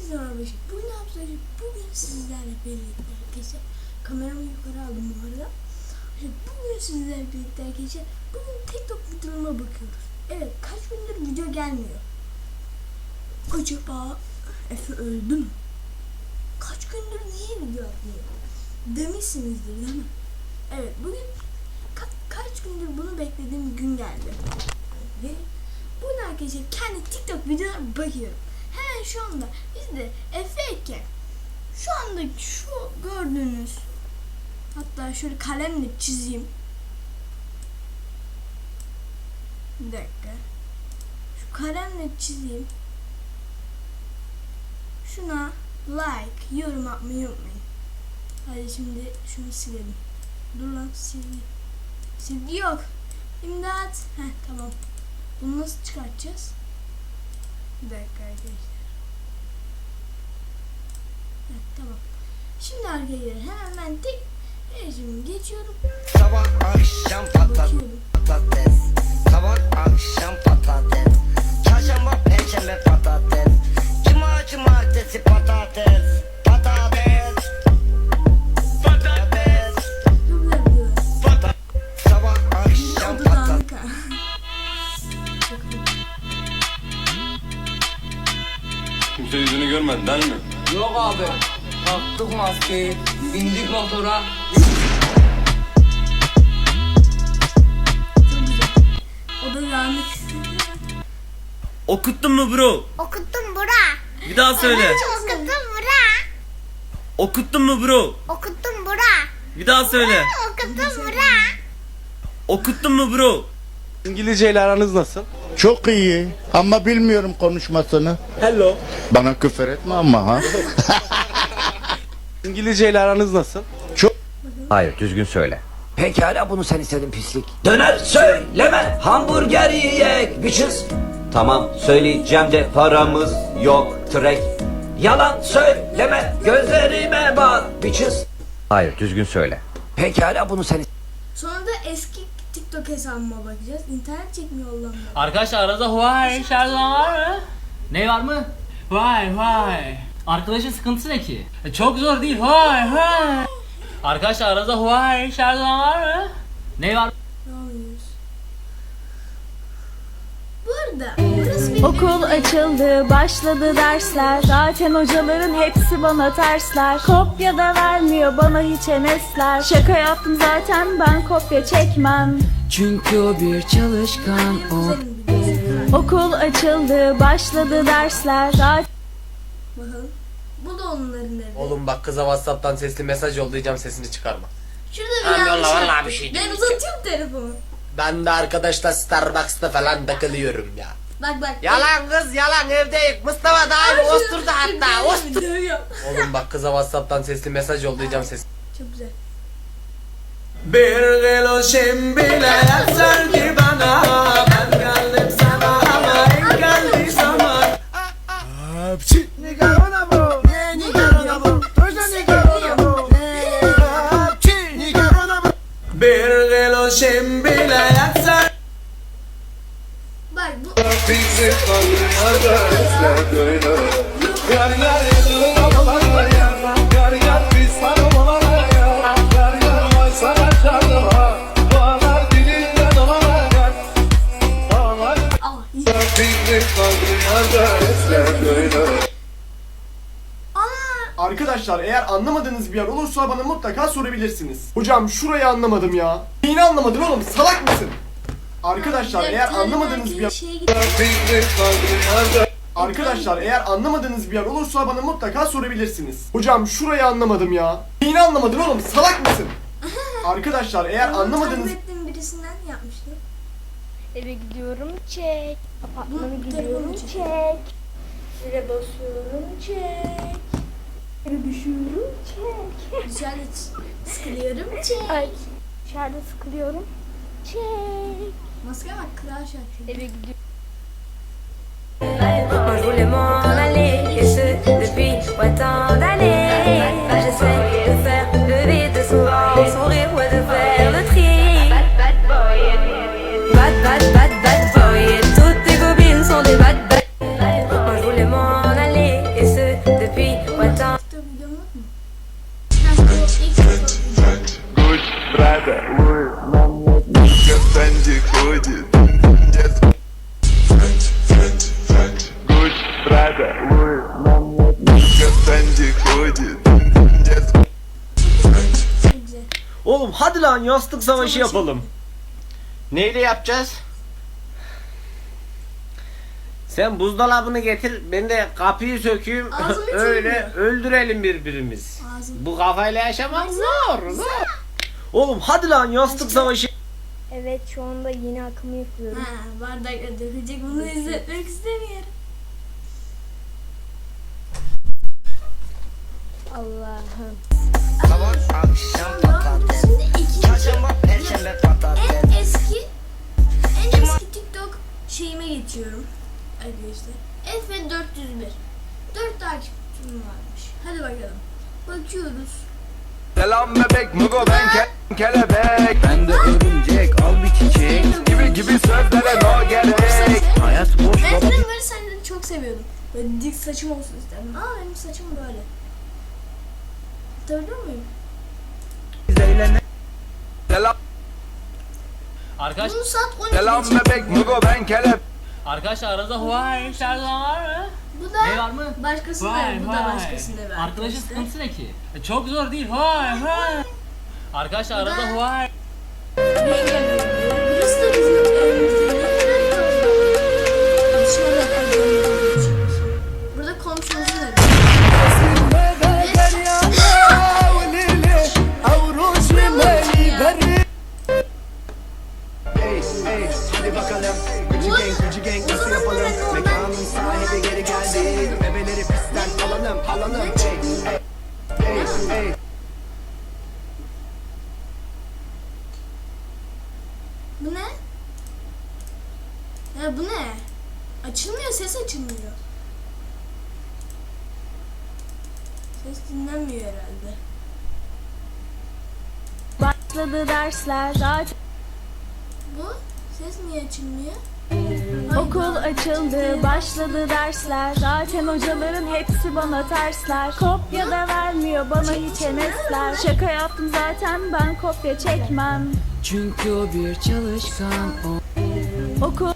Hepinize merhaba. Bugün yapacağız? Bugün sizlerle birlikte arkadaşlar. Kameramı yukarı aldım bu arada. Bugün sizlerle birlikte arkadaşlar. Bugün TikTok videolarına bakıyoruz. Evet kaç gündür video gelmiyor. Acaba Efe öldü mü? Kaç gündür niye video atmıyor? Demişsinizdir değil mi? Evet bugün ka- kaç gündür bunu beklediğim gün geldi. Ve bugün arkadaşlar kendi TikTok videolarına bakıyorum. Hemen şu anda biz de Efe'yken şu anda şu gördüğünüz hatta şöyle kalemle çizeyim. Bir dakika. Şu kalemle çizeyim. Şuna like, yorum atmayı unutmayın. Hadi şimdi şunu silelim. Dur lan silgi. Silgi yok. İmdat. Heh tamam. Bunu nasıl çıkartacağız? Bir dakika arkadaşlar. Heh, tamam. Şimdi arkadaşlar hemen ben tek rejimi geçiyorum. Sabah akşam patat Bakıyorum. patates Sabah akşam patates Çarşamba perşembe patates Taktık maskeyi, bindik motora. O da. Okuttun mu bro? Okuttum bura. Bir daha söyle. Okuttum bura. Okuttun mu bro? Okuttum bura. Bir daha söyle. Okuttum bura. Okuttun mu bro? İngilizce ile aranız nasıl? Çok iyi ama bilmiyorum konuşmasını. Hello. Bana küfür etme ama ha. İngilizce ile aranız nasıl? Hayır düzgün söyle. Pekala bunu sen istedin pislik. Döner söyleme hamburger yiyek bitches. Tamam söyleyeceğim de paramız yok trek. Yalan söyleme gözlerime bak bitches. Hayır düzgün söyle. Pekala bunu sen Sonra da eski TikTok hesabıma bakacağız. İnternet çekmiyor Allah'ım. Arkadaşlar arada Huawei şarjı var mı? Ne var mı? Vay vay. Arkadaşın sıkıntısı ne ki? E, çok zor değil. Vay vay. Arkadaşlar arada Huawei şarjı var mı? Ne var? Ne? Burada. Okul açıldı, başladı dersler. Zaten hocaların hepsi bana tersler. Kopya da vermiyor bana hiç enesler. Şaka yaptım zaten ben kopya çekmem. Çünkü o bir çalışkan videosu. Okul açıldı, başladı dersler. Zaten Bakalım. Bu da onların evi. Oğlum bak kıza Whatsapp'tan sesli mesaj yollayacağım sesini çıkarma. Şurada bir yanlış yolla, vallahi yaptık. bir şey Ben uzatıyorum telefonu. Ben de arkadaşlar Starbucks'ta falan takılıyorum ya. Bak bak. Yalan kız yalan evdeyim. Mustafa da aynı osturdu hatta. Ostur. Dövüyorum. Oğlum bak kıza Whatsapp'tan sesli mesaj yollayacağım ses. Çok güzel. Bir kilo şimbile yazar ki bana Ana Arkadaşlar eğer anlamadığınız bir yer olursa bana mutlaka sorabilirsiniz. Hocam şurayı anlamadım ya. Neyini anlamadın oğlum salak mısın? Arkadaşlar eğer anlamadığınız bir yer... Arkadaşlar eğer anlamadığınız bir yer olursa bana mutlaka sorabilirsiniz. Hocam şurayı anlamadım ya. Neyini anlamadın oğlum salak mısın? Arkadaşlar eğer Bunu anlamadığınız... ettiğim birisinden yapmıştım. Eve gidiyorum çek. Apartmana Bu gidiyorum telefonu çek. çek. Basıyorum çek. Yere düşüyorum çek. Dışarıda ç- sıkılıyorum. Çek. Ay dışarıda sıkılıyorum çek. Maske bak kral şarkı. Eve gidiyorum. Je voulais m'en aller et ce depuis ouais, tant d'années. J'essaie de faire le vide souvent, sourire ou de faire le tri. Bad bad bad bad boy et toutes tes copines sont des bad bad. Moi je voulais m'en Oğlum hadi lan yastık savaşı yapalım. Neyle yapacağız? Sen buzdolabını getir, ben de kapıyı sökeyim. Öyle öldürelim birbirimiz. Ağzım. Bu kafayla yaşamak zor, zor. Oğlum hadi lan yastık savaşı. Evet şu anda yeni akımı yapıyorum. Ha, bardak dökecek bunu izletmek istemiyorum. Allah'ım. Sabah akşam patates Çarşamba perşembe patates en eski en eski TikTok şeyime geçiyorum arkadaşlar. Efe 401. 4 takipçim varmış. Hadi bakalım. Bakıyoruz. Selam bebek mugo ben ke- kelebek Ben de örümcek al bir çiçek. Gibi gibi sözlere no gerek Hayat boş Ben baba. böyle saçlarını çok seviyordum. Böyle dik saçım olsun isterdim. Aa benim saçım böyle. Hatırlıyor muyum? Arkadaş, Bunu saat 12'de selam bebek mugo ben kelebek arkadaşlar aranızda Huawei şarjı olan var mı? Bu da Ne var mı? başkasında bu da başkasında bir Arkadaşın sıkıntısı ne ki? E, Çok zor değil. Vay vay. Arkadaşlar aranızda Huawei Yengem yapıyor. Ya bu ne? Açılmıyor, ses açılmıyor. Ses dinlenmiyor herhalde. Başladı dersler. Zaten Bu ses niye açılmıyor? okul açıldı. Başladı dersler. Zaten hocaların hepsi bana tersler. Kopya da vermiyor bana hiç hemesler. Şaka yaptım zaten ben kopya çekmem. Çünkü o bir çalışkan. Okul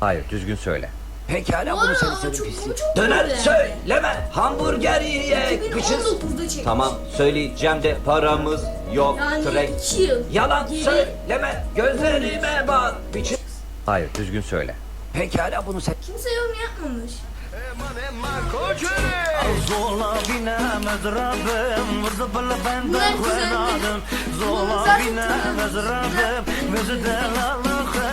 Hayır düzgün söyle. Pekala Bu bunu sen arada istedin çok- pislik. bu çok Döner güzel. söyleme. Hamburger. 2019'da çekmiş. Tamam söyleyeceğim de paramız yok. Yani Trek. 2 yıl. Yalan Geri- söyleme. Gözlerime bak. Bir çiz. Hayır düzgün söyle. Pekala bunu sen Kimse yorum yapmamış. Bunlar güzel. Bunlar zaten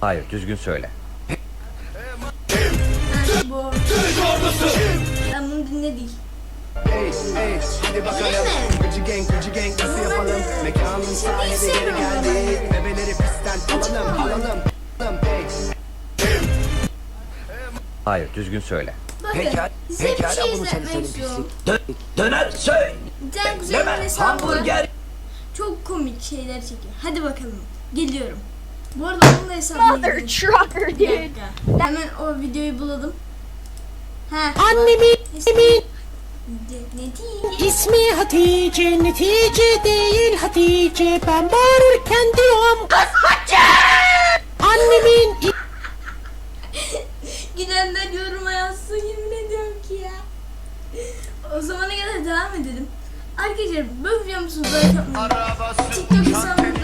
Hayır düzgün söyle. Bu. Ben bunu dinledik. Hadi bakalım. Gucci gang, Gucci gang nasıl yapalım? Mekanın sahibi geri geldi. Bebeleri pistten alalım, alalım. alalım. Hayır düzgün söyle. Pekala, size bir pekala şey bunu sen izletmek istedin istiyorum. pislik. Dö- döner söyle. Güzel var. Hamburger. Çok komik şeyler çekiyor. Hadi bakalım. Geliyorum. Bu arada onun da hesabını Mother trucker dude. Hemen o videoyu buladım. Ha. Annemin ismi. İsmi Hatice netice değil Hatice ben bağırırken diyorum Kız Annemin i- Gidenler yoruma yazsın yemin ediyorum ki ya. O zamana kadar devam edelim. Arkadaşlar bu videomuzu like atmayı, TikTok hesabımızı